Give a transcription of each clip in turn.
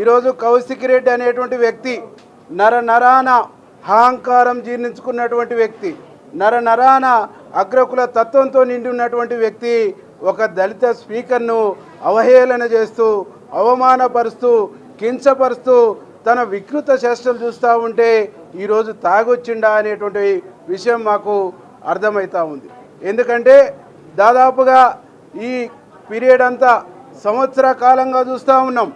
ఈరోజు కౌశిక్ రెడ్డి అనేటువంటి వ్యక్తి నర నరాన అహంకారం జీర్ణించుకున్నటువంటి వ్యక్తి నర నరాన అగ్రకుల తత్వంతో నిండి ఉన్నటువంటి వ్యక్తి ఒక దళిత స్పీకర్ను అవహేళన చేస్తూ అవమానపరుస్తూ కించపరుస్తూ తన వికృత చేష్టలు చూస్తూ ఉంటే ఈరోజు తాగొచ్చిండా అనేటువంటి విషయం మాకు అర్థమవుతూ ఉంది. ఎందుకంటే దాదాపుగా ఈ పీరియడ్ అంతా సంవత్సర కాలంగా చూస్తూ ఉన్నాం.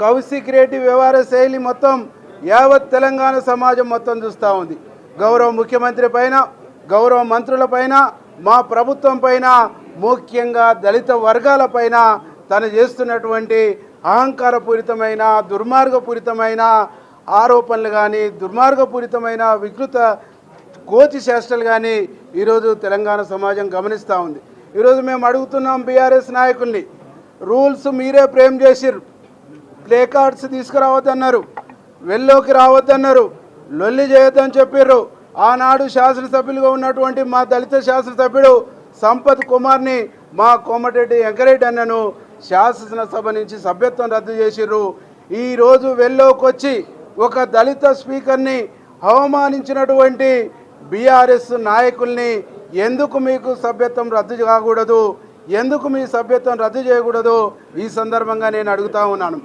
కౌశిక్ రెడ్డి వ్యవహార శైలి మొత్తం యావత్ తెలంగాణ సమాజం మొత్తం చూస్తూ ఉంది. గౌరవ ముఖ్యమంత్రి పైన గౌరవ మంత్రుల పైన మా ప్రభుత్వం పైన ముఖ్యంగా దళిత వర్గాల పైన తను చేస్తున్నటువంటి అహంకారపూరితమైన దుర్మార్గపూరితమైన ఆరోపణలు కానీ దుర్మార్గపూరితమైన వికృత కోచి చేష్టలు కానీ ఈరోజు తెలంగాణ సమాజం గమనిస్తూ ఉంది. ఈరోజు మేము అడుగుతున్నాం బీఆర్ఎస్ నాయకుల్ని రూల్స్ మీరే ప్రేమ్ చేసిర్రు. ప్లే కార్డ్స్ తీసుకురావద్దన్నారు వెల్లోకి రావద్దన్నారు లొల్లి చేయొద్దని చెప్పారు ఆనాడు శాసనసభ్యులుగా ఉన్నటువంటి మా దళిత శాసనసభ్యుడు సంపత్ కుమార్ని మా కోమటిరెడ్డి వెంకరెడ్డి అన్నను శాసనసభ నుంచి సభ్యత్వం రద్దు చేసిర్రు. ఈరోజు వెల్లోకొచ్చి ఒక దళిత స్పీకర్ని అవమానించినటువంటి బీఆర్ఎస్ నాయకుల్ని ఎందుకు మీకు సభ్యత్వం రద్దు కాకూడదు? ఎందుకు మీ సభ్యత్వం రద్దు చేయకూడదు? ఈ సందర్భంగా నేను అడుగుతా ఉన్నాను.